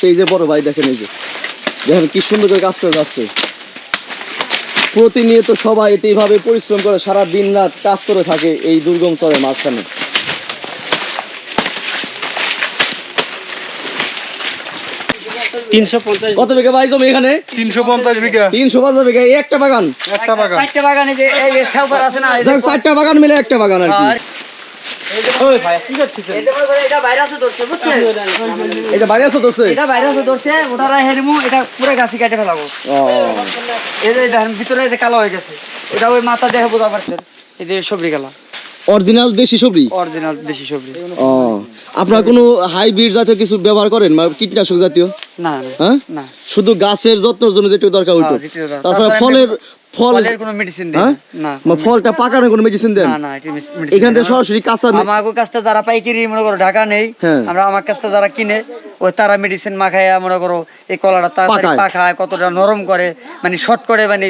যাচ্ছে এই যে বড় ভাই দেখেন এই যে। দেখেন কি সুন্দর করে কাজ করে যাচ্ছে। প্রতিনিয়ত সবাই এতে এইভাবে পরিশ্রম করে সারা দিন রাত কাজ করে থাকে এই দুর্গম চরের মাঝখানে। তিনশো পঞ্চাশ কত বিঘা ভাই জমি এখানে? তিনশো পঞ্চাশ বিঘা। তিনশো পাঁচ বিঘা একটা বাগান। একটা বাগান। চারটে বাগানে যে এই যে সেউকার আছে না এই যে যাক, চারটা বাগান মিলে একটা বাগান আর কি। এটা ভাইরাস ধরছে, এটা বাইরে আছে তোরছে এটা ভাইরাসে ধরছে, ওটারা হেরিমু, এটা পুরো গাছি কেটে ফেলাবো। এই যে ভিতরে যে কালো হয়ে গেছে। এটা ওই মাথা দেখে বোঝা পারছেন। এই যে সবরি কালা, অরিজিনাল দেশি সবজি original দেশি সবরি। ও আপনারা কোনো হাইব্রিড জাতীয় কিছু ব্যবহার করেন মানে কীটনাশক জাতীয় না, হ্যাঁ না। শুধু গাছের যত্নের জন্য যেটুকু দরকার ওইটুকু হ্যাঁ। তাছাড়া ফলের ফল ফলের কোনো medicine দিই হ্যাঁ না। মানে ফলটা পাকানোর কোনো মেডিসিন দেন না, না, এখান থেকে সরাসরি কাঁচা আমাকে কাছটা যারা পাইকারি মনে করো ঢাকা নেই হ্যাঁ। আমরা আমার কাছটা যারা কিনে ওই তারা মেডিসিন মাখায় মনে করো এই কলাটা তাড়াতাড়ি পাকায়। পাকায় কতটা নরম করে মানে শর্ট করে মানে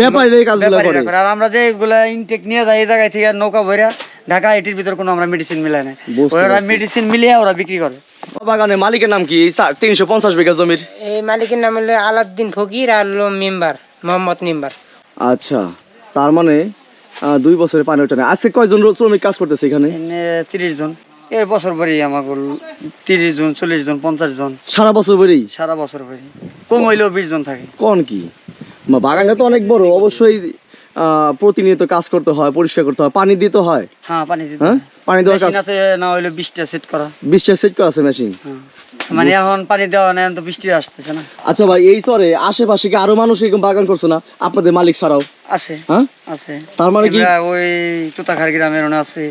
ব্যাপারীরা এই কাজগুলো করে। আর আমরা যে এগুলা ইনটেক নিয়ে যাই এই জায়গায় থেকে নৌকা ভইরা ঢাকা এটির ভিতর কোনো আমরা মেডিসিন মিলাই না ওরা মেডিসিন মিলিয়ে ওরা বিক্রি করে। বাগানের মালিকের নাম কি? তিনশো পঞ্চাশ বিঘা জমির? এই মালিকের নাম হলো আলাউদ্দিন ফকির আর মেম্বার মোহাম্মদ মেম্বার। আচ্ছা তার মানে দুই বছরের পানি ওঠে না। আজকে কয়জন শ্রমিক কাজ করতেছে এখানে? তিরিশ জন। এর বছর আমাকে তিরিশ জন চল্লিশ জন পঞ্চাশ জন। সারা বছর সারা বছর কম হইলেও বিশ জন থাকে। কোন কি? বাগানটা তো অনেক বড় অবশ্যই প্রতিনিয়ত কাজ করতে হয় পরিষ্কার করতে হয় পানি দিতে হয়। হ্যাঁ পানি দিতে হ্যাঁ? পানি দেওয়ার কাজ আছে না হইলে সেট করা। বিশটা সেট করা আছে মেশিন? হ্যাঁ। মানে এখন পানি দেওয়া তো বৃষ্টি আসতেছে না। আচ্ছা ভাই এই চরে আশেপাশে কি আরও মানুষ এরকম বাগান করছে না? আপনাদের মালিক ছাড়াও? আছে। হ্যাঁ? আছে। তার মানে কি ওই তুতাখার গ্রামের ওনা আছে।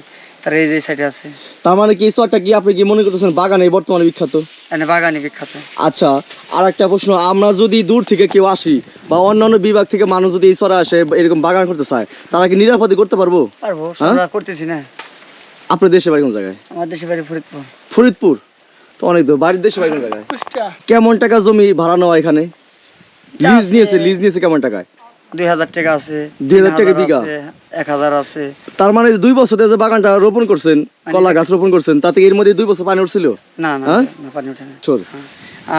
তার এই যে সাইডে আছে। তার মানে কি এই চরটা কি আপনি কি মনে করতেছেন বাগানে বর্তমানে বিখ্যাত? এনে বাগানি বিখ্যাত। আচ্ছা আর একটা প্রশ্ন আমরা যদি দূর থেকে কেউ আসি বা অন্যান্য বিভাগ থেকে মানুষ যদি এই চরে আসে এরকম বাগান করতে চায় তারা কি নিরাপদে করতে পারব? পারব হ্যাঁ? আমরা করতেছি না। আপনার দেশে বাড়ি কোন জায়গায়? আমার দেশে বাড়ি ফরিদপুর। ফরিদপুর? তো অনেক দূর বাড়ির দেশে বাড়ি কোন জায়গায়? কেমন টাকা জমি ভাড়া নেওয়া এখানে? লিজ নিয়েছে লিজ নিয়েছে কেমন টাকায়? দুই হাজার টাকা আছে 2000 টাকা বিঘা? এক হাজার আছে। তার মানে দুই বছর যে বাগানটা রোপণ করছেন কলা গাছ রোপণ করছেন তাতে এর মধ্যে দুই বছর পানি উঠছিল? না না হ্যাঁ? পানি না।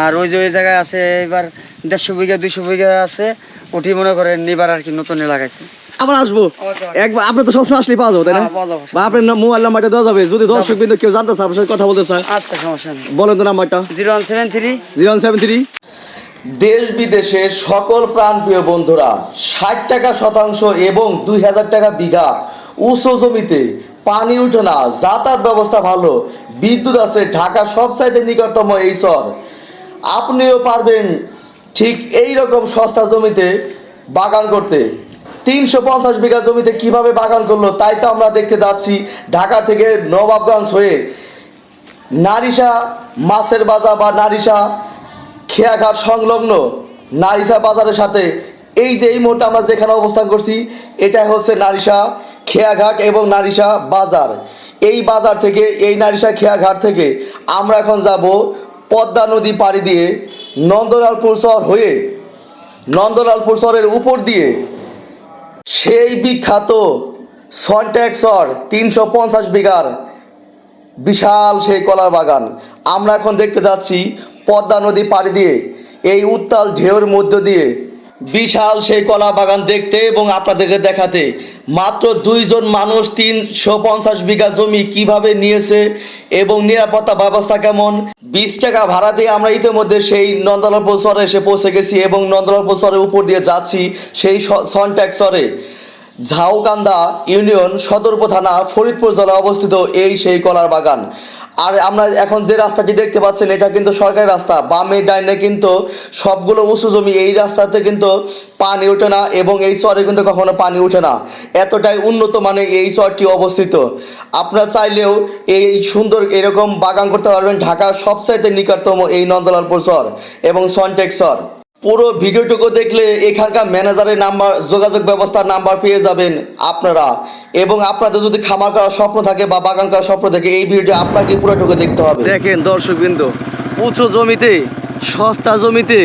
আর ওই যে ওই জায়গায় আছে এবার দেড়শো বিঘা দুইশো বিঘা আছে ওটি মনে করেন এবার আর কি নতুন লাগাইছে। আবার আসব। একবার আপনি তো সবসময় আসলে পাওয়া যাবে তাই না? হ্যাঁ, বা আপনার মোবাইল নাম্বারটা দেওয়া যাবে। যদি দর্শক বিন্দু কেউ জানতে চায় আপনার সাথে কথা বলতে চায় আচ্ছা সমস্যা নেই। বলেন তো নাম্বারটা। Zero one seven three zero seven three দেশ বিদেশের সকল প্রাণপ্রিয় বন্ধুরা, ষাট টাকা শতাংশ এবং দুই হাজার টাকা বিঘা উঁচু জমিতে পানি উঠে না যাতায়াত ব্যবস্থা ভালো, বিদ্যুৎ আছে, ঢাকা সব সাইডের নিকটতম এই শহর। আপনিও পারবেন ঠিক এই রকম সস্তা জমিতে বাগান করতে। তিনশো পঞ্চাশ বিঘা জমিতে কীভাবে বাগান করল তাই তো আমরা দেখতে যাচ্ছি ঢাকা থেকে নবাবগঞ্জ হয়ে নারিশা মাছের বাজার বা নারিশা খেয়াঘাট সংলগ্ন নারিশা বাজারের সাথে। এই যে এই মুহূর্তে আমরা যেখানে অবস্থান করছি এটা হচ্ছে নারিশা খেয়াঘাট এবং নারিশা বাজার। এই বাজার থেকে, এই নারিশা খেয়াঘাট থেকে আমরা এখন যাব পদ্মা নদী পাড়ি দিয়ে নন্দলালপুর শহর হয়ে। নন্দলালপুর শহরের উপর দিয়ে সেই বিখ্যাত সন্ট্যাক্সর তিনশো পঞ্চাশ বিঘার বিশাল সেই কলার বাগান। আমরা এখন দেখতে যাচ্ছি পদ্মা নদী পাড়ি দিয়ে, এই উত্তাল ঢেউর মধ্য দিয়ে বিশাল সেই কলা বাগান দেখতে এবং আপনাদেরকে দেখাতে, মাত্র দুইজন মানুষ তিনশো পঞ্চাশ বিঘা জমি কীভাবে নিয়েছে এবং নিরাপত্তা ব্যবস্থা কেমন? বিশ টাকা ভাড়া দিয়ে আমরা ইতিমধ্যে সেই নন্দলালপুর শহরে এসে পৌঁছে গেছি এবং নন্দলালপুর শহরের উপর দিয়ে যাচ্ছি সেই সনট্যাক্সরে ঝাউকান্দা ইউনিয়ন সদরপুর থানা ফরিদপুর জেলায় অবস্থিত এই সেই কলার বাগান। আর আমরা এখন যে রাস্তাটি দেখতে পাচ্ছেন, এটা কিন্তু সরকারি রাস্তা। বামে ডাইনে কিন্তু সবগুলো উঁচু জমি, এই রাস্তাতে কিন্তু পানি ওঠে না এবং এই চরে কিন্তু কখনো পানি ওঠে না। এতটাই উন্নত মানে এই চরটি অবস্থিত। আপনারা চাইলেও এই সুন্দর এরকম বাগান করতে পারবেন ঢাকার সবচাইতে নিকটতম এই নন্দলালপুর চর এবং সনটেক চর পুরো ভিডিওটুকু দেখলে এখানকার ম্যানেজারের নাম্বার, যোগাযোগ ব্যবস্থার নাম্বার পেয়ে যাবেন আপনারা। এবং আপনাদের যদি খামার করার স্বপ্ন থাকে বা বাগান করার স্বপ্ন থাকে, এই ভিডিও আপনাকে পুরোটুকু দেখতে হবে। দেখেন দর্শক বিন্দু উঁচু জমিতে, সস্তা জমিতে,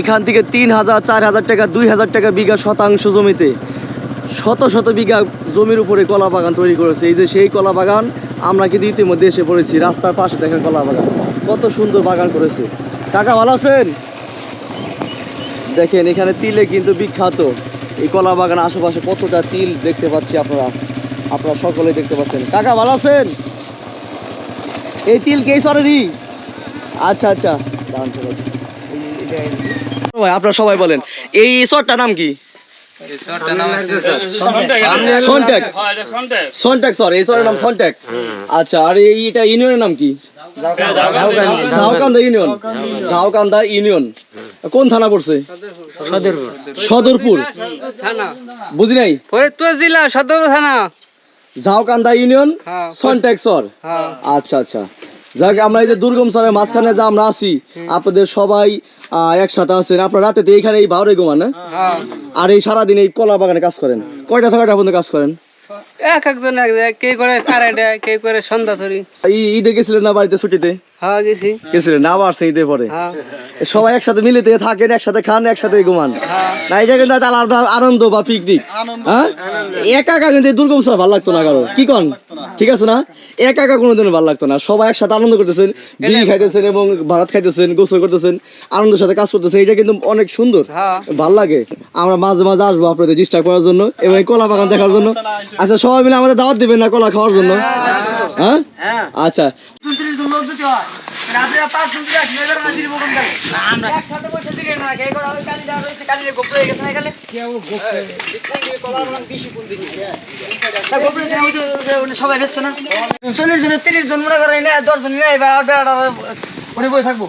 এখান থেকে তিন হাজার, চার হাজার টাকা, দুই হাজার টাকা বিঘা শতাংশ জমিতে, শত শত বিঘা জমির উপরে কলা বাগান তৈরি করেছে। এই যে সেই কলা বাগান আমরা কিন্তু ইতিমধ্যে এসে পড়েছি, রাস্তার পাশে দেখেন কলা বাগান। কত সুন্দর বাগান করেছে। কাকা, ভালো আছেন? দেখেন এখানে তিলে কিন্তু বিখ্যাত। এই কলা বাগান আশেপাশে কতটা তিল দেখতে পাচ্ছি আপনারা? আপনারা সকলেই দেখতে পাচ্ছেন। কাকা ভালো আছেন? এই তিল কে সরেরই? আচ্ছা আচ্ছা। ভাই আপনারা সবাই বলেন এই চরটার নাম কি? সন্ট্যাক সন্ট্যাক সর এই সরের নাম সন্ট্যাক আচ্ছা আর এই এটা ইউনিয়নের নাম কি? ঝাউকান্দা ইউনিয়ন। ঝাউকান্দা ইউনিয়ন। কোন থানা পড়ছে? সদরপুর। বুঝি নাই? ফরিদপুর জেলা সদর থানা। ঝাউকান্দা ইউনিয়ন হ্যাঁ। সন্ট্যাক সর হ্যাঁ। আচ্ছা আচ্ছা। যাক আমরা এই যে দুর্গম সরের মাঝখানে যা আমরা আছি আপনাদের সবাই আহ, একসাথে আছেন। আপনারা রাতে তো এইখানে এই বাউরে ঘুমান না? হ্যাঁ। আর এই সারাদিন এই কলা বাগানে কাজ করেন। কয়টা থেকে কয়টা পর্যন্ত কাজ করেন? এক একজন এক জায়গায়, কে করে আড়াইটা কে করে সন্ধ্যা ধরি। ঈদে গেছিলেন না বাড়িতে ছুটিতে? হ্যাঁ গেছি। গেছিলেন না আবার ঈদে পরে? হ্যাঁ। সবাই একসাথে মিলিতে থাকেন একসাথে খান একসাথে ঘুমান। হ্যাঁ। না এটা কিন্তু একটা আলাদা আনন্দ বা পিকনিক হ্যাঁ? একা একা কিন্তু দুর্গম ছাড়া ভালো লাগতো না কারও। কি কন? ঠিক আছে না? একা একা কোনোদিনও ভালো লাগতো না। সবাই একসাথে আনন্দ করতেছেন বিড়ি খাইতেছেন এবং ভাত খাইতেছেন গোসল করতেছেন আনন্দের সাথে কাজ করতেছেন এটা কিন্তু অনেক সুন্দর। ভালো লাগে। আমরা মাঝে মাঝে আসব আপনাদের ডিস্টার্ব করার জন্য এবং কলা বাগান দেখার জন্য। আচ্ছা সবাই মিলে আমাদের দাওয়াত দিবেন না কলা খাওয়ার জন্য? হ্যাঁ আচ্ছা। সবাই বেসছে না? চল্লিশ জন তিরিশ জন মনে করেন দশ জন বই থাকব।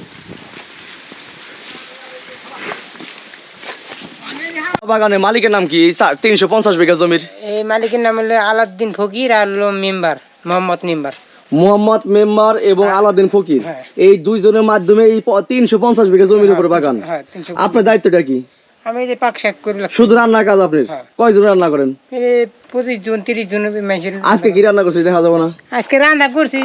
বাগানের মালিকের নাম কি? তিনশো পঞ্চাশ বিঘা জমির। এই মালিকের নাম হলো আলাউদ্দিন ফকির আর হলো member Mohammad member. Mohammad member এবং আলাদিন ফকির। হ্যাঁ। এই দুইজনের মাধ্যমে এই তিনশো পঞ্চাশ বিঘা জমির উপর বাগান। হ্যাঁ আপনার দায়িত্বটা কি? আমি যে পাক শাক করে। শুধু রান্নার কাজ আপনার? হ্যাঁ। কয়জন রান্না করেন? এই পঁচিশ জন তিরিশ জন মানুষের। আজকে কি রান্না করছি দেখা যাবে না। আজকে রান্না করছি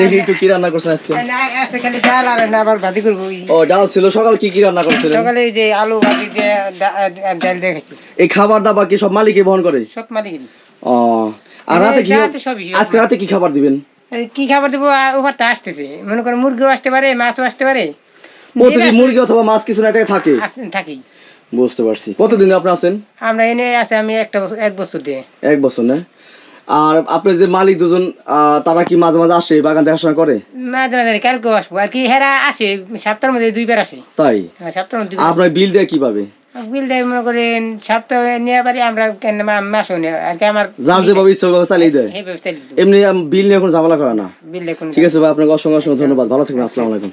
দেখি একটু কি রান্না করছেন আজকে। এই আজকে খালি ডাল আর আবার ভাজি করব ও ডাল ছিল। সকাল কি কি রান্না করছিলেন? সকালে এই যে আলু ভাজি দিয়ে ডাল দেখেছি এই খাবার দাবার কি সব মালিকে বহন করে? সব মালিকেরই। ও আর রাতে কি আজকে রাতে কি খাবার দিবেন? কি খাবার দেবো? ওভারটা আসতেছে। মনে করেন মুরগিও আসতে পারে মাছও আসতে পারে। প্রতিদিন মুরগি অথবা মাছ কিছু না একটা থাকে। থাকি। বুঝতে পারছি। কতদিন আপনি আছেন? আমরা এনে আছে আমি একটা বছর এক বছর দিয়ে। এক বছর না? আর আপনার যে মালিক দুজন তারা কি মাঝে মাঝে আসে বাগান দেখাশোনা করে? মাঝে মাঝে কালকেও আসব। আর কি হেরা আসে সপ্তাহের মধ্যে দুইবার আসে। তাই? হ্যাঁ, সপ্তাহের মধ্যে আপনার বিল দেয় কীভাবে? বিল দেয় মনে করেন সপ্তাহে নিয়ে পারি আমরা কেন মাসও নেই। আর কি আমার যার যেভাবে ইচ্ছা চালিয়ে দেয়। এমনি বিল নিয়ে কোনো ঝামেলা করে না। বিল ঠিক আছে ভাই আপনাকে অসংখ্য অসংখ্য ধন্যবাদ। ভালো থাকবেন আসসালামু আলাইকুম।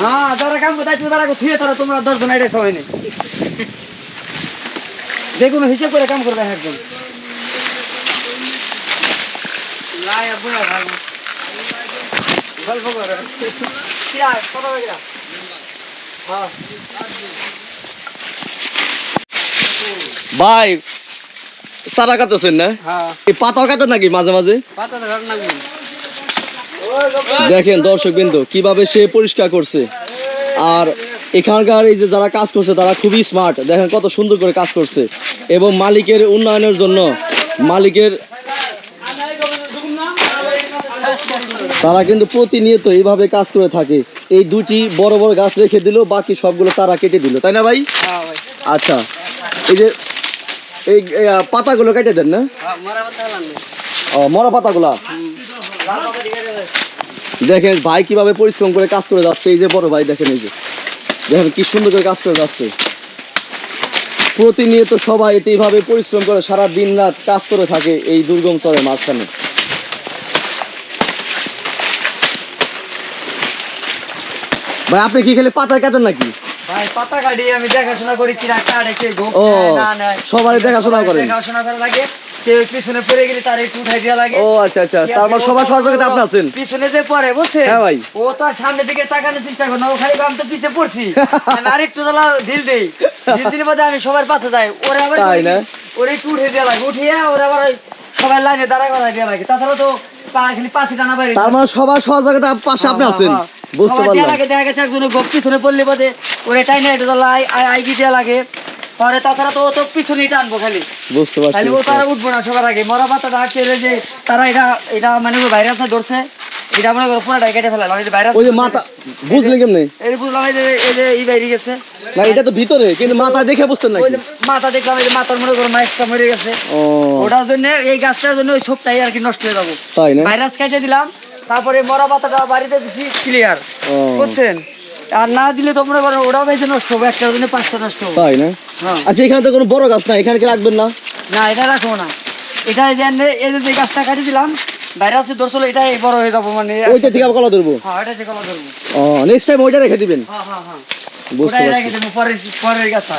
হ্যাঁ যারা কাম করতে তুমি বাড়া থুয়ে তারা তোমরা দশ জন এটা সময় নেই যে কোনো হিসেব করে কাম করবে একজন। গল্প করে। কি আর কত হয়ে হ্যাঁ। ভাই সারা কাটতেছেন না? হ্যাঁ। এই পাতাও কাটেন নাকি মাঝে মাঝে? পাতা দেখেন দর্শক বিন্দু কীভাবে সে পরিষ্কার করছে। আর এখানকার এই যে যারা কাজ করছে তারা খুবই স্মার্ট দেখেন কত সুন্দর করে কাজ করছে। এবং মালিকের উন্নয়নের জন্য মালিকের তারা কিন্তু প্রতিনিয়ত এইভাবে কাজ করে থাকে। এই দুটি বড় বড় গাছ রেখে দিল বাকি সবগুলো চারা কেটে দিল। তাই না ভাই? আচ্ছা এই যে এই পাতাগুলো কেটে দেন না? হ্যাঁ না ও মরা পাতাগুলা? দেখেন ভাই কীভাবে পরিশ্রম করে কাজ করে যাচ্ছে এই যে বড় ভাই দেখেন এই যে। দেখেন কি সুন্দর করে কাজ করে যাচ্ছে। প্রতিনিয়ত সবাই এতে এইভাবে পরিশ্রম করে সারা দিন রাত কাজ করে থাকে এই দুর্গম চরের মাঝখানে। ভাই আপনি কি খেলে পাতা কাটেন নাকি? ভাই পাতা কাটি আমি দেখাশোনা করি কিরা কাটে কে গো না না সবারই দেখাশোনা করেন। দেখাশোনা করা লাগে। কেউ পিছনে পড়ে গেলে তার একটু উঠাই দেওয়া লাগে ও আচ্ছা আচ্ছা তার মানে সবার সহযোগিতা আপনি আছেন পিছনে যে পড়ে বুঝছে হ্যাঁ ভাই। ও তো আর সামনের দিকে তাকানোর চেষ্টা করে না ও খালি আমি তো পিছে পড়ছি আমি আরেকটু তালা ঢিল দেই ঢিল দিলে বাদে আমি সবার পাশে যাই ওরা আবার তাই না? ওরা একটু উঠে দেওয়া লাগে উঠিয়ে ওরা আবার সবাই লাইনে দাঁড়া করা দেওয়া লাগে তাছাড়া তো পা খালি পাশে টানা বাইরে তার মানে সবার সহযোগিতা পাশে আপনি আছেন বুঝতে পারলাম দেখা গেছে একজন গোপ পিছনে পড়লে বাদে ওরা টাইনে একটু লাগে পরে তাছাড়া তো তো পিছনেই টানবো খালি। বুঝতে পারছি খালি ও তারা উঠবো না সবার আগে। মরা পাতা ডাকতে যে তারা এটা এটা মানে ভাইরাসে ধরছে এটা মনে করো পুরোটাই কেটে ফেলাম এই ভাইরাস ওই যে মাথা বুঝলেন কেমনে? এই বুঝলাম এই যে এই যে এই বাইরে গেছে। না এটা তো ভিতরে কিন্তু মাথা দেখে নাকি? যে মাথা দেখলাম এই যে মাথার মনে করো মাইকটা মরে গেছে। ওটার জন্য এই গাছটার জন্য ওই সবটাই আর কি নষ্ট হয়ে যাব। তাই না? ভাইরাস কেটে দিলাম তারপরে মরা পাতাটা বাড়িতে দিছি ক্লিয়ার বুঝছেন? আর না দিলে তো মনে করো ওটাও বেশি নষ্ট হবে একটার জন্য পাঁচটা নষ্ট হবে। তাই না? হ্যাঁ। আচ্ছা এখানে তো কোনো বড় গাছ না এখানে কি রাখবেন না? না এটা রাখব না। এটা এই যে এই গাছটা কাটি দিলাম ভাইরাসে ধরছিল এটাই বড় হয়ে যাব মানে ওইটা থেকে কলা ধরবো? হ্যাঁ এটা যে কলা ধরবো। ও নেক্সট টাইম ওইটা রেখে দিবেন? হ্যাঁ হ্যাঁ হ্যাঁ। বুঝতে পারছি। রেখে দেবো পরের পরের গাছা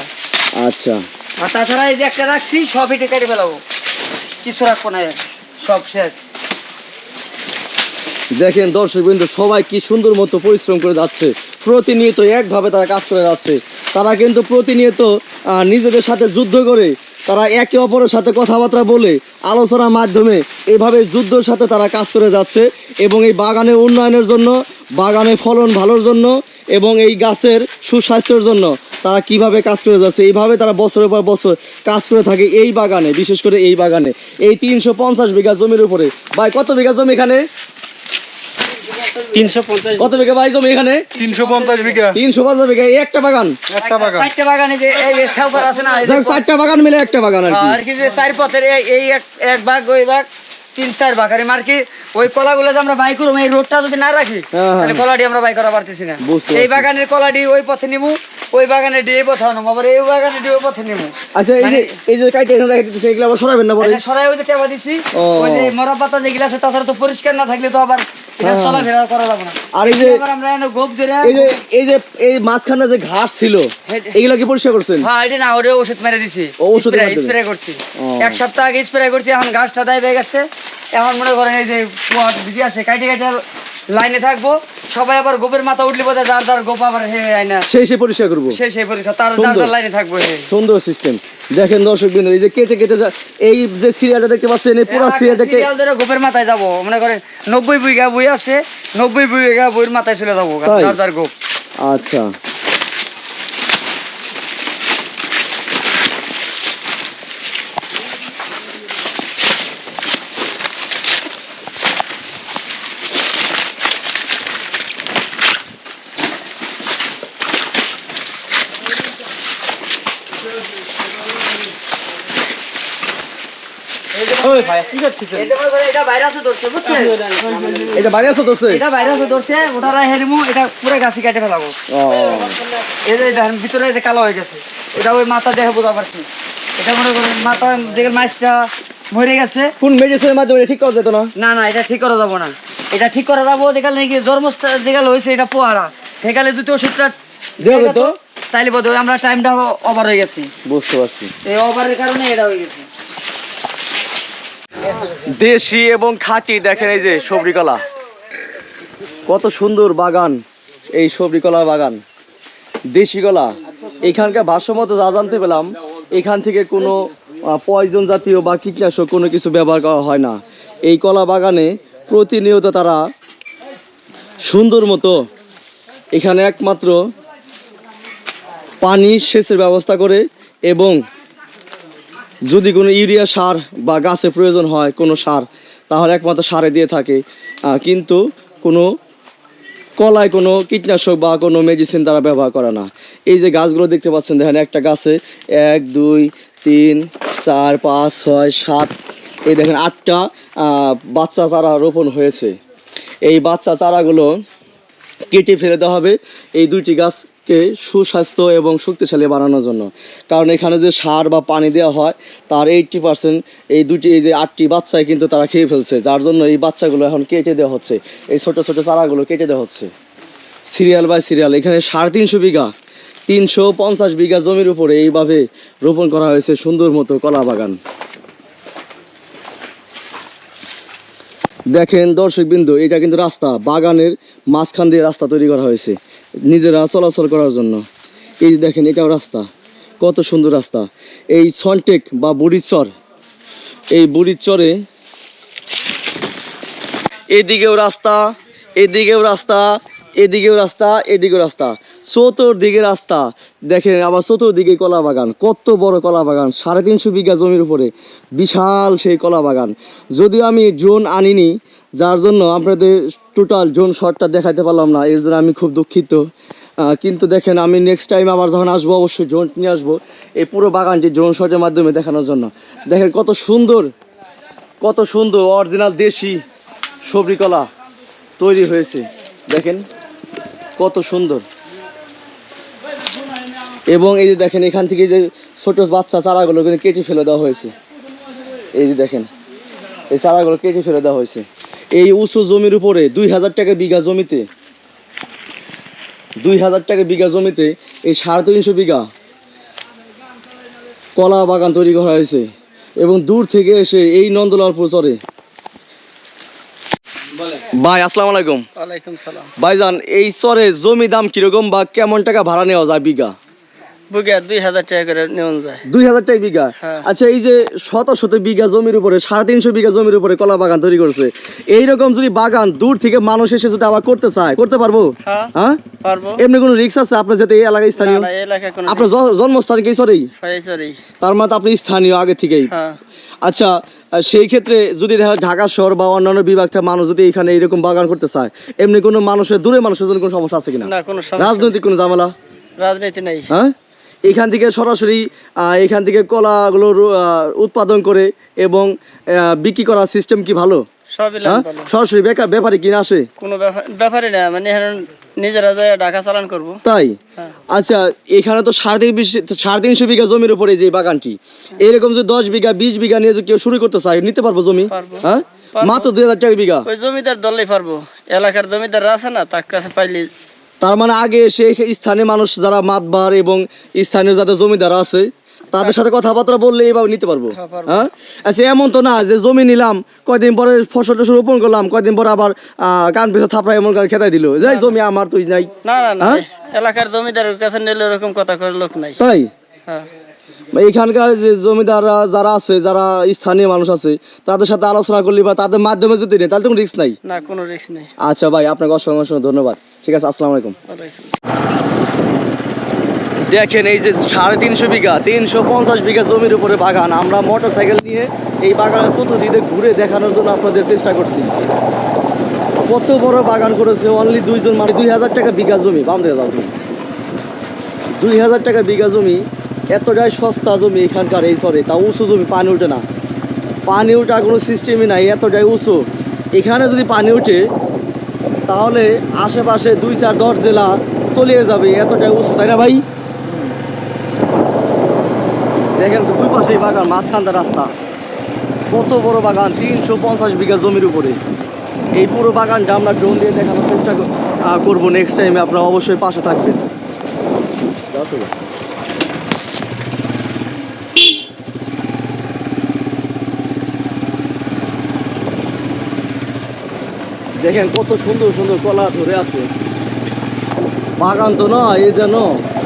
আচ্ছা। আর তাছাড়া এই যে একটা রাখছি সব এটা কেটে ফেলাবো। কিছু রাখব না সব শেষ। দেখেন দর্শক বিন্দু সবাই কি সুন্দর মতো পরিশ্রম করে যাচ্ছে। প্রতিনিয়ত একভাবে তারা কাজ করে যাচ্ছে। তারা কিন্তু প্রতিনিয়ত নিজেদের সাথে যুদ্ধ করে, তারা একে অপরের সাথে কথাবার্তা বলে, আলোচনার মাধ্যমে এইভাবে যুদ্ধের সাথে তারা কাজ করে যাচ্ছে এবং এই বাগানের উন্নয়নের জন্য, বাগানে ফলন ভালোর জন্য এবং এই গাছের সুস্বাস্থ্যের জন্য তারা কীভাবে কাজ করে যাচ্ছে, এইভাবে তারা বছরের পর বছর কাজ করে থাকে এই বাগানে, বিশেষ করে এই বাগানে। এই তিনশো পঞ্চাশ বিঘা জমির উপরে। ভাই, কত বিঘা জমি এখানে? কত বিঘা ভাই জমি এখানে? তিনশো পঞ্চাশ বিঘা। তিনশো পঞ্চাশ বিঘা একটা বাগান? একটা বাগান। চারটে বাগানে যে এই সাউকার আছে না এই যে যাক, চারটা বাগান মিলে একটা বাগান আর কি। আর কি যে চার পথের এই- এক ভাগ ওই ভাগ। তিন চার আর ওই কলাগুলো যে আমরা বাই করব এই রোডটা যদি না রাখি হ্যাঁ, তাহলে হ্যাঁ। কলাডি আমরা বাই করা পারতেছি না। এই বাগানের কলাডি ওই পথে নিমু ওই বাগানের ডি পথে আনব আবার এই বাগানের ডি পথে নিমু। আচ্ছা এই যে মানে- এই যে কাইটে এখানে রেখে দিতেছে এগুলো আবার সরাবেন না পরে? সরাই ওই যে টেবা দিছি। ওই যে মরা পাতা যেগুলো আছে তাছাড়া তো পরিষ্কার না থাকলে তো আবার হ্যাঁ, আর এই যে এই যে এই যে এই মাঝখানে যে ঘাস ছিল হেড- এগুলো কি পরিষ্কার করছেন? হ্যাঁ এটা না ওরে ওষুধ মেরে দিছি। ও, ওষুধের মাধ্যমে? স্প্রে করছি। এক সপ্তাহ আগে স্প্রে করছি এখন গাছটা দায় হয়ে গেছে। এখন মনে করেন এই যে কুয়া দিদি আছে কাইটে কাইটে লাইনে থাকব সবাই আবার গোপের মাথা উঠলে বোধ যার যার গোপ আবার হে আইনা সেই সে পরিষ্কার করব। সেই সেই পরীক্ষা তার যার লাইনে থাকব সুন্দর সিস্টেম দেখেন দর্শক বিন্দু এই যে কেটে কেটে যা এই যে সিরিয়ালটা দেখতে পাচ্ছেন এই পুরো সিরিয়ালটা কে- সিরিয়াল ধরে গোপের মাথায় যাব। মনে করেন নব্বই বিঘা বই আছে নব্বই বিঘা বইয়ের মাথায় চলে যাব যার যার গোপ। আচ্ছা এই যে মনে করেন এটা ভাইরাসে ধরছে বুঝছেন? এটা বাড়ি আছে এটা ভাইরাসে ধরছে ওটা রাখে দিমু এটা পুরো গাছি কেটে ফেলাবো। এই দেখেন ভিতরে এই কালো হয়ে গেছে। এটা ওই মাথা দেখে বোঝা পারছি। এটা মনে করেন মাথা দেখেন মাছটা মরে গেছে। কোন মেডিসিনের মাধ্যমে ঠিক করা যেত না? না না এটা ঠিক করা যাব না। এটা ঠিক করা যাব যেখানে নাকি হয়েছে এটা পোহারা। সেখানে যদি ওষুধটা দেওয়া যেত? তাইলে বোধ আমরা টাইমটা ওভার হয়ে গেছি। বুঝতে পারছি। এই ওভারের কারণে এটা হয়ে গেছে। দেশি এবং খাঁটি, দেখেন এই যে সবরি কলা। কত সুন্দর বাগান এই সবরি কলার বাগান। দেশি কলা। এখানকার ভাষ্যমতো যা জানতে পেলাম, এখান থেকে কোনো পয়জন জাতীয় বা কীটনাশক কোনো কিছু ব্যবহার করা হয় না। এই কলা বাগানে প্রতিনিয়ত তারা সুন্দর মতো এখানে একমাত্র পানি সেচের ব্যবস্থা করে এবং যদি কোনো ইউরিয়া সার বা গাছে প্রয়োজন হয় কোনো সার, তাহলে একমাত্র সারে দিয়ে থাকে। কিন্তু কোনো কলায় কোনো কীটনাশক বা কোনো মেডিসিন তারা ব্যবহার করে না। এই যে গাছগুলো দেখতে পাচ্ছেন, দেখেন একটা গাছে এক, দুই, তিন, চার, পাঁচ, ছয়, সাত, এই দেখেন আটটা বাচ্চা চারা রোপণ হয়েছে। এই বাচ্চা চারাগুলো কেটে ফেলে দেওয়া হবে। এই দুইটি গাছকে সুস্বাস্থ্য এবং শক্তিশালী বানানোর জন্য। কারণ এখানে যে সার বা পানি দেওয়া হয়, তার এইটটি পার্সেন্ট এই দুটি এই যে আটটি বাচ্চায় কিন্তু তারা খেয়ে ফেলছে, যার জন্য এই বাচ্চাগুলো এখন কেটে দেওয়া হচ্ছে। এই ছোটো ছোটো চারাগুলো কেটে দেওয়া হচ্ছে। সিরিয়াল বাই সিরিয়াল, এখানে সাড়ে তিনশো বিঘা, তিনশো পঞ্চাশ বিঘা জমির উপরে এইভাবে রোপণ করা হয়েছে সুন্দর মতো কলা বাগান। দেখেন দর্শক বিন্দু এটা কিন্তু রাস্তা, বাগানের মাঝখান দিয়ে রাস্তা তৈরি করা হয়েছে, নিজেরা চলাচল করার জন্য। এই যে দেখেন, এটাও রাস্তা, কত সুন্দর রাস্তা। এই সনটেক বা বুড়িচর এই বুড়িচরে এদিকেও রাস্তা এদিকেও রাস্তা এদিকেও রাস্তা এদিকেও রাস্তা। চতুর্দিকে রাস্তা। দেখেন, আবার চতুর্দিকে কলা বাগান। কত বড় কলা বাগান, সাড়ে তিনশো বিঘা জমির উপরে। বিশাল সেই কলা বাগান। যদিও আমি ড্রোন আনিনি, যার জন্য আপনাদের টোটাল ড্রোন শটটা দেখাতে পারলাম না, এর জন্য আমি খুব দুঃখিত। কিন্তু দেখেন, আমি নেক্সট টাইম আবার যখন আসব, অবশ্যই ড্রোন নিয়ে আসব, এই পুরো বাগানটি ড্রোন শটের মাধ্যমে দেখানোর জন্য। দেখেন, কত সুন্দর কত সুন্দর অরিজিনাল দেশি সবরি কলা তৈরি হয়েছে। দেখেন কত সুন্দর। এবং এই যে দেখেন, এখান থেকে যে ছোট বাচ্চা চারাগুলো কিন্তু কেটে ফেলে দেওয়া হয়েছে। এই যে দেখেন, এই চারাগুলো কেটে ফেলে দেওয়া হয়েছে। এই উঁচু জমির উপরে দুই হাজার টাকা বিঘা জমিতে, দুই হাজার টাকা বিঘা জমিতে এই সাড়ে তিনশো বিঘা কলা বাগান তৈরি করা হয়েছে। এবং দূর থেকে এসে এই নন্দলালপুর চরে ভাই আসসালামু আলাইকুম। ওয়ালাইকুম সালাম। ভাইজান এই চরে জমি দাম কীরকম বা কেমন টাকা ভাড়া নেওয়া যায় বিঘা? বিঘা হ্যাঁ। আচ্ছা এই যে শত শত বিঘা জমির উপরে সাড়ে তিনশো বিঘা জমির উপরে কলা বাগান তৈরি করছে। এইরকম যদি বাগান দূর থেকে মানুষ এসে যদি আবার করতে চায় করতে পারব? হ্যাঁ হ্যাঁ? এমনি কোনো রিক্স আছে? আপনার যাতে এই এলাকায় স্থানীয় না, এলাকায় কোনো আপনার জন্মস্থান কি? সরেই তার মানে আপনি স্থানীয় আগে থেকেই। আচ্ছা সেই ক্ষেত্রে যদি দেখা ঢাকা শহর বা অন্যান্য বিভাগ থেকে মানুষ যদি এখানে এরকম বাগান করতে চায় এমনি কোনো মানুষের দূরে মানুষের জন্য কোনো সমস্যা আছে কিনা? রাজনৈতিক কোনো ঝামেলা? রাজনীতি নেই। হ্যাঁ? এখান থেকে সরাসরি এখান থেকে কলাগুলো উৎপাদন করে এবং বিক্রি করার সিস্টেম কি ভালো? হ্যাঁ? সরাসরি বেকার ব্যাপারে কিনে আসে? কোনো ব্যাপার না মানে নিজেরা যায় ঢাকা চালান করব। তাই? হ্যাঁ। আচ্ছা এখানে তো সাড়ে তিন সাড়ে তিনশো বিঘা জমির উপরে যে বাগানটি এরকম যে দশ বিঘা বিশ বিঘা নিয়ে যে কেউ শুরু করতে চায় নিতে পারব জমি? হ্যাঁ? মাত্র দুই হাজার টাকা বিঘা? ওই জমিদার দললেই পারব। এলাকার জমিদার আছে না তার কাছে পাইলে তার মানে আগে সে স্থানীয় মানুষ যারা মাতবার এবং স্থানীয় যাদের জমিদার আছে তাদের সাথে কথাবার্তা বললে এইভাবে নিতে পারব। হ্যাঁ, হ্যাঁ? আচ্ছা এমন তো না যে জমি নিলাম কয়দিন পরে ফসল টসল রোপণ করলাম কয়দিন পরে আবার আহ, কান পিছা থাপড়া এমন করে খেতাই দিল। যাই জমি আমার তুই নাই। না না না। হ্যাঁ? এলাকার জমিদারের কাছে নিলে ওরকম কথা করে লোক নাই। তাই? হ্যাঁ। এখানকার যে জমিদাররা যারা আছে যারা স্থানীয় মানুষ আছে তাদের সাথে আলোচনা করলি বা তাদের মাধ্যমে যদি নেই তাহলে তো কোনো রিস্ক নাই। না কোনো রিস্ক নেই। আচ্ছা ভাই আপনাকে অসংখ্য অসংখ্য ধন্যবাদ। ঠিক আছে আসসালামু আলাইকুম। দেখেন এই যে সাড়ে তিনশো বিঘা তিনশো পঞ্চাশ বিঘা জমির উপরে বাগান। আমরা মোটর সাইকেল নিয়ে এই বাগানের চতুর্দিকে ঘুরে দেখানোর জন্য আপনাদের চেষ্টা করছি। কত বড় বাগান করেছে অনলি দুইজন মানে দুই হাজার টাকা বিঘা জমি বাম দিয়ে যাও দুই হাজার টাকা বিঘা জমি এতটাই সস্তা জমি এখানকার এই সরে তা উঁচু জমি পানি ওঠে না। পানি ওঠার কোনো সিস্টেমই নাই, এতটাই উঁচু। এখানে যদি পানি ওঠে তাহলে আশেপাশে দুই চার দশ জেলা তলিয়ে যাবে, এতটাই উঁচু, তাই না ভাই? দেখেন দুই পাশেই বাগান, মাঝখানটা রাস্তা। কত বড় বাগান, তিনশো পঞ্চাশ বিঘা জমির উপরে। এই পুরো বাগানটা আমরা ড্রোন দিয়ে দেখানোর চেষ্টা করব নেক্সট টাইমে আপনারা অবশ্যই পাশে থাকবেন। দেখেন কত সুন্দর সুন্দর কলা ধরে আছে। বাগান তো না, এই যেন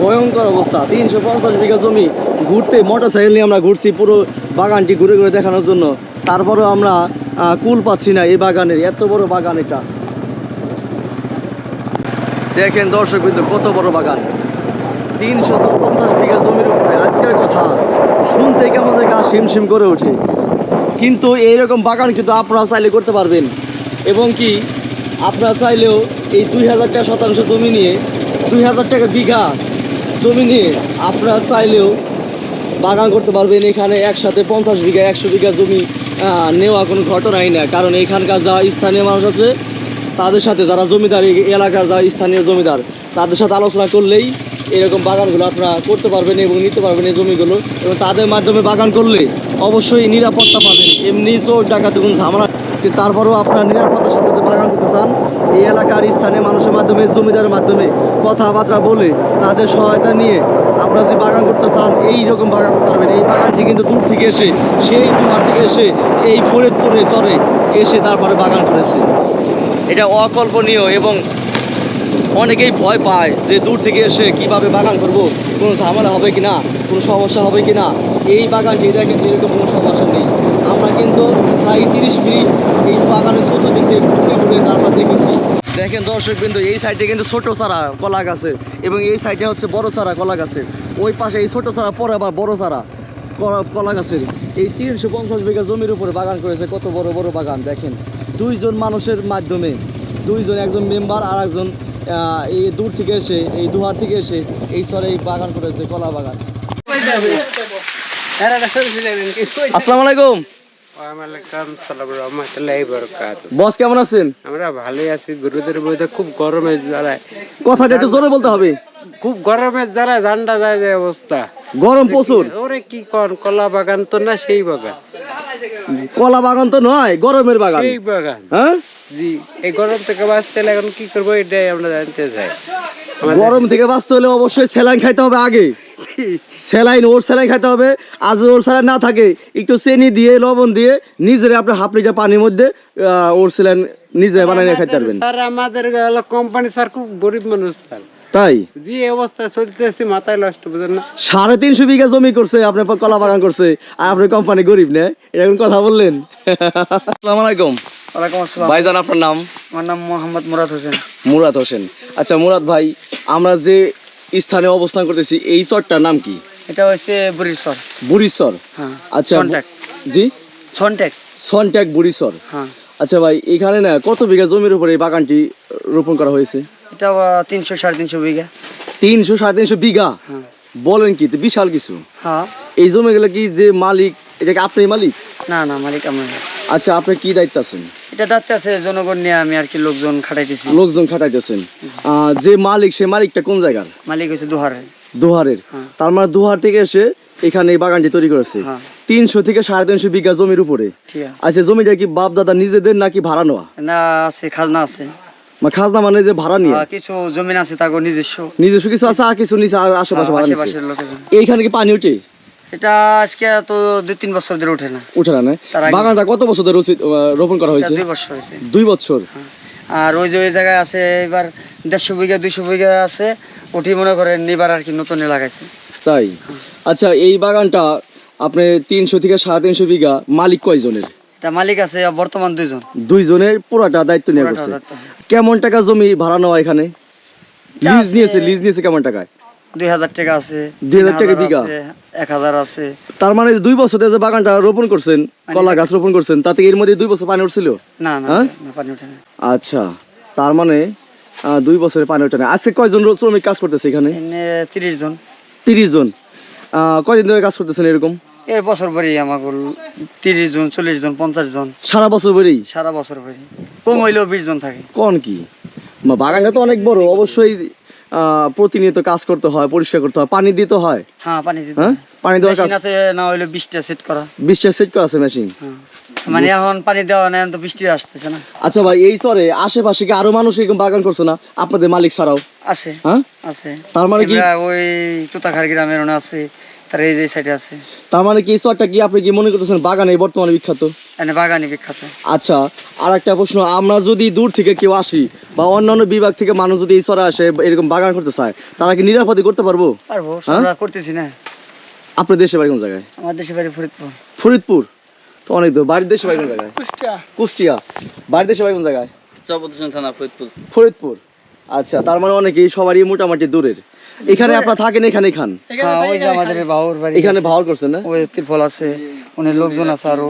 ভয়ঙ্কর অবস্থা। তিনশো পঞ্চাশ বিঘা জমি ঘুরতে মোটর সাইকেল নিয়ে আমরা ঘুরছি পুরো বাগানটি ঘুরে ঘুরে দেখানোর জন্য। তারপরেও আমরা কুল পাচ্ছি না এই বাগানের, এত বড় বাগান এটা। দেখেন দর্শক বিন্দু, কত বড় বাগান। তিনশো পঞ্চাশ বিঘা জমির উপরে, আজকের কথা শুনতে কেমন যে গা শিমশিম করে ওঠে। কিন্তু এইরকম বাগান কিন্তু আপনারা চাইলে করতে পারবেন। এবং কি আপনারা চাইলেও এই দুই হাজার টাকা শতাংশ জমি নিয়ে দুই হাজার টাকা বিঘা জমি নিয়ে আপনারা চাইলেও বাগান করতে পারবেন। এখানে একসাথে পঞ্চাশ বিঘা, একশো বিঘা জমি নেওয়া কোনো ঘটনাই না কারণ এখানকার যারা স্থানীয় মানুষ আছে, তাদের সাথে যারা জমিদার এলাকার যারা স্থানীয় জমিদার, তাদের সাথে আলোচনা করলেই এরকম বাগানগুলো আপনারা করতে পারবেন এবং নিতে পারবেন এই জমিগুলো এবং তাদের মাধ্যমে বাগান করলে অবশ্যই নিরাপত্তা পাবেন। এমনি চোর, ডাকাতে, কোনো ঝামেলা তারপরেও আপনারা নিরাপত্তার সাথে যে বাগান করতে চান, এই এলাকার স্থানে মানুষের মাধ্যমে, জমিদারের মাধ্যমে কথাবার্তা বলে তাদের সহায়তা নিয়ে আপনারা যে বাগান করতে চান, এইরকম বাগান করতে পারবেন। এই বাগানটি কিন্তু দূর থেকে এসে, সেই দুমার থেকে এসে, এই ফরিদপুরে চরে এসে তারপরে বাগান করেছে। এটা অকল্পনীয় এবং অনেকেই ভয় পায় যে দূর থেকে এসে কীভাবে বাগান করব, কোনো ঝামেলা হবে কি না, কোনো সমস্যা হবে কি না, এই বাগানটি দেখেন এরকম কোনো সমস্যা নেই। আমরা কিন্তু প্রায় তিরিশ মিনিট এই বাগানের চতুর্দিক থেকে ঘুরে ঘুরে তারপর দেখেছি। দেখেন দর্শক বিন্দু, এই সাইডে কিন্তু ছোট চারা কলা গাছের এবং এই সাইডে হচ্ছে বড় চারা কলা গাছের ওই পাশে এই ছোট চারা, পরে আবার বড় চারা কলা- গাছের। এই তিনশো পঞ্চাশ বিঘা জমির উপরে বাগান করেছে কত বড় বড় বাগান, দেখেন। দুইজন মানুষের মাধ্যমে, দুইজন একজন মেম্বার আর একজন এই দূর থেকে এসে এই দুহার থেকে এসে এই সরে এই বাগান করেছে কলা বাগান। আসসালামু আলাইকুম। বস কেমন আছেন? আমরা ভালোই আছি গরুদের মধ্যে খুব গরমের জ্বালায়। কথাটা একটু জোরে বলতে হবে। খুব ঠান্ডা যায় যে অবস্থা। গরম প্রচুর। ওরে কি কর কলা বাগান তো না সেই বাগান। কলা বাগান তো নয় গরমের বাগান। সেই বাগান। হ্যাঁ? জি এই গরম থেকে বাঁচতে হলে এখন কি করব এটাই আমরা জানতে চাই। গরম থেকে বাঁচতে হলে অবশ্যই স্যালাইন খাইতে হবে আগে। স্যালাইন ওর স্যালাইন খাইতে হবে। আজ ওর স্যালাইন না থাকে একটু চেনি দিয়ে লবণ দিয়ে নিজের আপনার হাফ লিটার পানির মধ্যে ওর স্যালাইন নিজে বানিয়ে খাইতে পারবেন। স্যার আমাদের কোম্পানি স্যার খুব গরিব মানুষ স্যার। তাই? যে অবস্থা চলতেছে মাথায় নষ্ট বুঝেন না? সাড়ে তিনশো বিঘা জমি করছে আপনার কলা বাগান করছে আর আপনার কোম্পানি গরিব না? এরকম কথা বললেন? আসসালামু আলাইকুম। ওয়ালাইকুম আসসালাম। ভাইজান আপনার নাম? আমার নাম মোহাম্মদ মুরাদ হোসেন। মুরাদ হোসেন। আচ্ছা মুরাদ ভাই আমরা যে স্থানে অবস্থান করতেছি এই চরটার নাম কি? এটা হচ্ছে বুড়িশ্বর বুড়িশ্বর হ্যাঁ আচ্ছা জি? সন্ট্যাক সনট্যাক বুড়িশ্বর হ্যাঁ। আচ্ছা ভাই এখানে না কত বিঘা জমির উপরে এই বাগানটি রোপণ করা হয়েছে? এটা তিনশো সাড়ে তিনশো বিঘা। তিনশো সাড়ে তিনশো বিঘা? হ্যাঁ। বলেন কি বিশাল কিছু। হ্যাঁ। এই জমিগুলো কি যে মালিক এটা কি আপনি মালিক? না না মালিক আমার আচ্ছা আপনি কি দায়িত্ব আছেন? এটা দাঁড়তে আছে জনগণ নিয়ে আমি আর কি লোকজন খাটাইতেছি। লোকজন খাটাইতেছেন। যে মালিক সে মালিকটা কোন জায়গার? মালিক হচ্ছে দুহারে। দুহারের। হ্যাঁ। তার মানে দুহার থেকে এসে এখানে এই বাগানটি তৈরি করেছে। হ্যাঁ। তিনশো থেকে সাড়ে তিনশো বিঘা জমির উপরে। আচ্ছা জমিটা কি বাপ দাদা নিজেদের নাকি ভাড়া নেওয়া? না আছে খাজনা আছে। খাজনা মানে যে ভাড়া নিয়ে? কিছু জমিন আছে তাকে নিজস্ব। নিজস্ব কিছু আছে? আর কিছু নিচে আশেপাশে ভাড়া জন্য। এইখানে কি পানি উঠে? এটা আজকে তো দুই তিন বছর ধরে ওঠে না। উঠে না বাগানটা কত বছর ধরে রোপণ করা হয়েছে? দুই বছর হয়েছে। দুই বছর? আর ওই যে ওই জায়গায় আছে এবার দেড়শো বিঘা দুইশো বিঘা আছে ওটি মনে করেন এবার আর কি নতুন লাগাইছে। তাই? আচ্ছা এই বাগানটা আপনি তিনশো থেকে সাড়ে তিনশো বিঘা মালিক কয়জনের? এটা মালিক আছে বর্তমান দুইজন। দুইজনের পুরাটা দায়িত্ব নিয়ে করছে। কেমন টাকা জমি ভাড়া নেওয়া এখানে? লিজ নিয়েছে লিজ নিয়েছে কেমন টাকায়? দুই হাজার টাকা আছে 2000 টাকা বিঘা? এক হাজার আছে। তার মানে দুই বছর যে বাগানটা রোপণ করছেন কলা গাছ রোপণ করছেন তাতে এর মধ্যে দুই বছর পানি উঠছিল? না না হ্যাঁ? পানি আচ্ছা তার মানে দুই বছরে পানি ওঠে না। আজকে কয়জন শ্রমিক কাজ করতেছে এখানে? তিরিশ জন। তিরিশ জন। কয়দিন ধরে কাজ করতেছেন এরকম? এর বছর আমাকে তিরিশ জন চল্লিশ জন পঞ্চাশ জন। সারা বছর সারা বছর কম হইলেও বিশ জন থাকে। কোন কি? বাগানটা তো অনেক বড় অবশ্যই প্রতিনিয়ত কাজ করতে হয় পরিষ্কার করতে হয় পানি দিতে হয়। হ্যাঁ পানি দিতে হ্যাঁ? পানি দেওয়ার কাজ আছে না হইলে সেট করা। বিশটা সেট করা আছে মেশিন? হ্যাঁ। মানে এখন পানি দেওয়া তো বৃষ্টি আসতেছে না। আচ্ছা ভাই এই চরে আশেপাশে কি আরও মানুষ এরকম বাগান করছে না? আপনাদের মালিক ছাড়াও? আছে হ্যাঁ? আছে। তার মানে কি ওই তুতাখার গ্রামের আছে। তার এই যে সাইডে আছে। তার মানে কি চরটা কি আপনি কি মনে করতেছেন বাগানে বর্তমানে বিখ্যাত? এনে বাগানি বিখ্যাত। আচ্ছা আর একটা প্রশ্ন আমরা যদি দূর থেকে কেউ আসি বা অন্যান্য বিভাগ থেকে মানুষ যদি এই চরে আসে এরকম বাগান করতে চায় তারা কি নিরাপদে করতে পারব? পারব হ্যাঁ? আমরা করতেছি না। আপনার দেশে বাড়ি কোন জায়গায়? আমার দেশে বাড়ি ফরিদপুর। ফরিদপুর? তো অনেক দূর। বাড়ির দেশে বাড়ি কোন জায়গায়? কুষ্টিয়া। বাড়ির দেশে বাড়ি কোন জায়গায়? থানা ফরিদপুর। ফরিদপুর। আচ্ছা তার মানে অনেকেই সবারই মোটামুটি দূরের। এখানে আপনারা থাকেন এখানে খান। হ্যাঁ ওই যে আমাদের বাহুর বাড়ি এখানে ভাউর করছেন না? ওই তিরফল আছে অনেক লোকজন আছে আরও।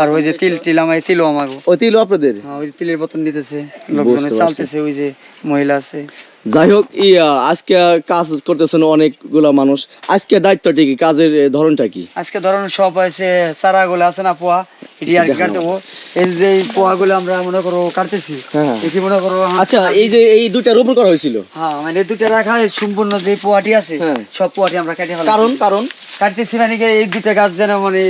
আর ওই যে তিল তিল আমায় তিলও আমাগো। ওই তিল আপনাদের? হ্যাঁ ওই তিলের বতন দিতেছে লোকজনে চালতেছে ওই যে মহিলা আছে। যাই হোক ই আহ, আজকে কাজ করতেছেন অনেকগুলা মানুষ। আজকে দায়িত্বটা কি? কাজের ধরনটা কি? আজকে ধরুন সব হয়েছে চারা গুলো আছে না পোয়া? এটি আর কি কাটতে এই যে পোয়া আমরা মনে করো কাটতেছি। হ্যাঁ। এটি মনে করো আচ্ছা এই যে এই দুইটা রোপণ করা হয়েছিল? হ্যাঁ মানে দুটো রাখা সম্পূর্ণ যে পোয়াটি আছে হ্যাঁ। সব পোয়াটি আমরা কেটে ফেলাম কারণ কারণ? কাটতেছি মানে এই গাছ যেন মানে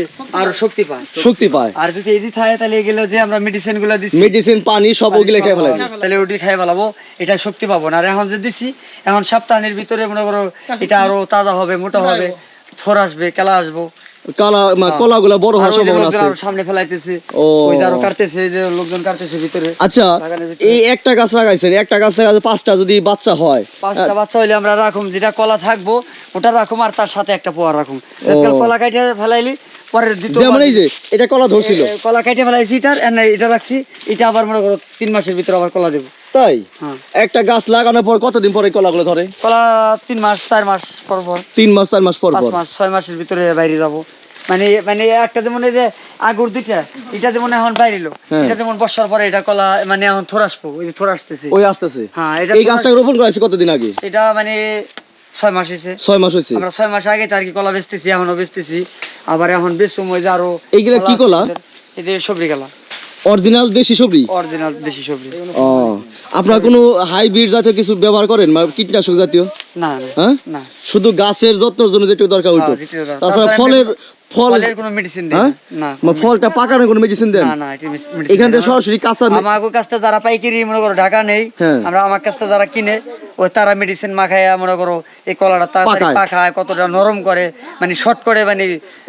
আরও শক্তি পায়। শক্তি পায়। আর যদি থাকে তাহলে এগুলো যে আমরা মেডিসিনগুলো দিচ্ছি মেডিসিন পানি সব ওগুলো খেয়ে ফেলাবে তাহলে ওটি খাই ফেলাবো। এটা শক্তি পাবো না। আর এখন যে দিছি। এখন সপ্তাহের ভিতরে মনে করো এটা আরও তাজা হবে মোটা হবে। থর আসবে কেলা আসব। কালা কলা বড় হওয়ার সম্ভাবনা আছে। সামনে ফেলাইতেছে। ওই যে কাটতেছে যে লোকজন কাটতেছে ভিতরে। আচ্ছা এই একটা গাছ লাগাইছেন একটা গাছ লাগাতে পাঁচটা যদি বাচ্চা হয় পাঁচটা বাচ্চা হইলে আমরা রাখুম যেটা কলা থাকব ওটা রাখুম আর তার সাথে একটা পোয়া রাখুম। কলা কাটিয়ে ফেলাইলি পরে দ্বিতীয় যেমন এই যে এটা কলা ধরছিল। কলা কাটিয়ে ফেলাইছি এটা রাখছি এটা আবার মনে করো তিন মাসের ভিতরে আবার কলা দেবো। তাই? হ্যাঁ। একটা গাছ লাগানোর পর কতদিন পরে কলাগুলো ধরে? কলা তিন মাস চার মাস পর পর। তিন মাস চার মাস পর পর? মাস ছয় মাসের ভিতরে বাইরে যাব। মানে মানে একটা যেমন এই যে আগুর দুইটা এটা যেমন এখন বাইরিলো হ্যাঁ। এটা যেমন বর্ষার পরে এটা কলা মানে এখন থর আসব ওই যে থর আসতেছে। ওই আসতেছে? হ্যাঁ এটা এই গাছটা রোপণ করা হয়েছে কতদিন আগে? এটা মানে ছয় মাস হয়েছে। ছয় মাস হয়েছে? আমরা ছয় মাস আগে তো আর কি কলা বেচতেছি এখনও বেচতেছি। আবার এখন বেচুম ওই যে আরও এইগুলা কি কলা? এই যে সবজি কলা। অরিজিনাল দেশি সবজি? অরিজিনাল দেশি সবজি। ও আপনারা কোনো হাইব্রিড জাতীয় কিছু ব্যবহার করেন? মানে কীটনাশক জাতীয়? না না হ্যাঁ? শুধু গাছের যত্নের জন্য যেটুকু দরকার ওইটুকু। হ্যাঁ। তাছাড়া ফলের ফল ফলের কোনো মেডিসিন দেয় হ্যাঁ? না। ফলটা পাকানোর কোনো মেডিসিন দেন? না না এটা এখান থেকে সরাসরি কাঁচা মে- কাছটা যারা পাইকারি মনে করো ঢাকা নেই হ্যাঁ। আমরা আমার কাছটা যারা কিনে ওই তারা মেডিসিন মাখায় মনে করো এই কলাটা তাড়াতাড়ি পাখায় কতটা নরম করে মানে শর্ট করে মানে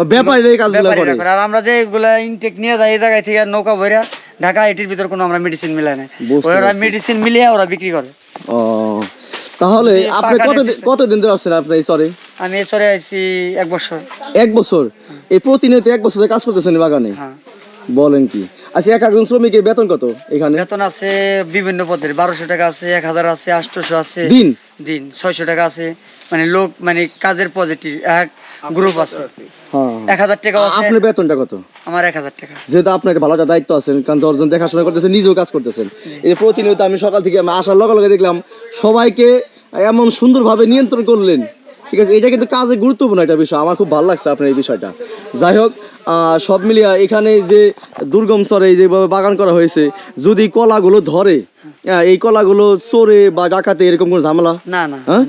ব্যাপারীরা এই কাজগুলো করে। করে। আর আমরা যে এগুলা ইনটেক নিয়ে যাই এই জায়গায় থেকে নৌকা ভরা ঢাকা এটির ভিতর কোনো আমরা মেডিসিন মিলাই না। ওরা মেডিসিন মিলিয়ে ওরা বিক্রি করে। ও তাহলে আপনি কত কতদিন ধরে আসছেন আপনি? এই সরে আমি চলে আইছি এক বছর। এক বছর? এই প্রতিনিয়ত এক বছর কাজ করতেছেন বাগানে? হ্যাঁ। বলেন কি। আচ্ছা এক একজন শ্রমিকের বেতন কত এখানে? বেতন আছে বিভিন্ন পদের। বারোশো টাকা আছে এক হাজার আছে আটশোশো আছে। দিন? দিন ছয়শো টাকা আছে। মানে লোক মানে কাজের পজিটিভ এক গ্রুপ আছে। হ্যাঁ। এক হাজার টাকা আপনার বেতনটা কত? আমার এক হাজার টাকা। যেহেতু আপনার ভালো একটা দায়িত্ব আছেন কারণ দশজন দেখাশোনা করতেছেন নিজেও কাজ করতেছেন। এই যে প্রতিনিয়ত আমি সকাল থেকে আসার লগে লগে দেখলাম সবাইকে এমন সুন্দরভাবে নিয়ন্ত্রণ করলেন। ঠিক আছে এটা কিন্তু কাজে গুরুত্বপূর্ণ একটা বিষয়। আমার খুব ভালো লাগছে আপনার এই বিষয়টা। যাই হোক আহ, সব মিলিয়ে এখানে যে দুর্গম স্তরে যেভাবে বাগান করা হয়েছে যদি কলাগুলো ধরে এই কলাগুলো চোরে বা ডাকাতে এরকম কোনো ঝামেলা? না না হ্যাঁ?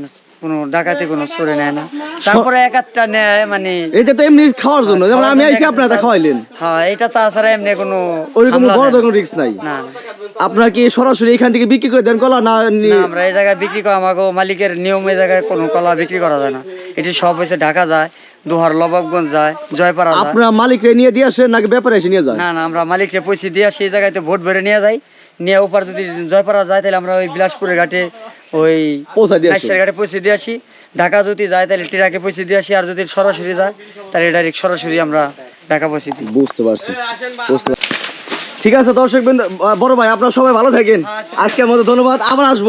কোনো ডাকাতে কোনো চোরে নেয় না তারপরে এক একটা নেয় মানে এটা তো এমনি খাওয়ার জন্য যেমন আমি আইসি আপনারা খাওয়াইলেন হ্যাঁ এটা তাছাড়া এমনি কোনো ওইরকম হামলা বড় ধরনের রিস্ক নাই না আপনার কি সরাসরি এখান থেকে বিক্রি করে দেন কলা না আমরা এই জায়গায় বিক্রি করা আমাকে মালিকের নিয়ম এই জায়গায় কোনো কলা বিক্রি করা যায় না এটি সব হয়েছে ঢাকা যায় দোহার লবাবগঞ্জ যায় জয়পাড়া আপনার মালিকরে নিয়ে দিয়ে আসেন নাকি ব্যাপারে এসে নিয়ে যায় না না আমরা মালিককে পয়সা দিয়ে সেই জায়গাতে ভোট ভরে নিয়ে যাই নিয়ে ওপার যদি জয়পাড়া যায় তাহলে আমরা ওই বিলাসপুরের ঘাটে ওই পৌঁছা দিয়ে ঘাটে পৌঁছে দিয়ে আসি। ঢাকা যদি যায় তাহলে টিরাকে পৌঁছে দিয়ে আসি। আর যদি সরাসরি যায় তাহলে ডাইরেক্ট সরাসরি আমরা ঢাকা পৌঁছে দিই। বুঝতে পারছি বুঝতে পারছি। ঠিক আছে দর্শক বৃন্দ, বড় ভাই আপনারা সবাই ভালো থাকেন। আজকের মতো ধন্যবাদ। আবার আসব।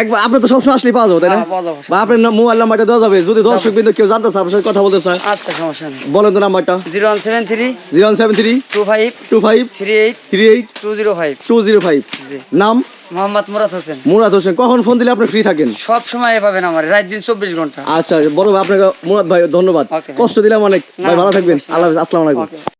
একবার আপনি তো সবসময় আসলে পাওয়া যাবে তাই না? হ্যাঁ। বা আপনার মোবাইল নাম্বারটা দেওয়া যাবে। যদি দর্শক বিন্দু কেউ জানতে চায় আপনার সাথে কথা বলতে চায় আচ্ছা সমস্যা নেই। বলেন তো নাম্বারটা। Zero one seven three zero seven three two five two five three eight three eight two zero five two zero five. নাম? মোহাম্মদ মুরাদ হোসেন। মুরাদ হোসেন। কখন ফোন দিলে আপনি ফ্রি থাকেন? সব সময় পাবেন আমার রাত দিন চব্বিশ ঘণ্টা। আচ্ছা বড় ভাই আপনাকে মুরাদ ভাই ধন্যবাদ। কষ্ট দিলাম অনেক। ভাই ভালো থাকবেন। আল্লাহ আসসালামু আলাইকুম.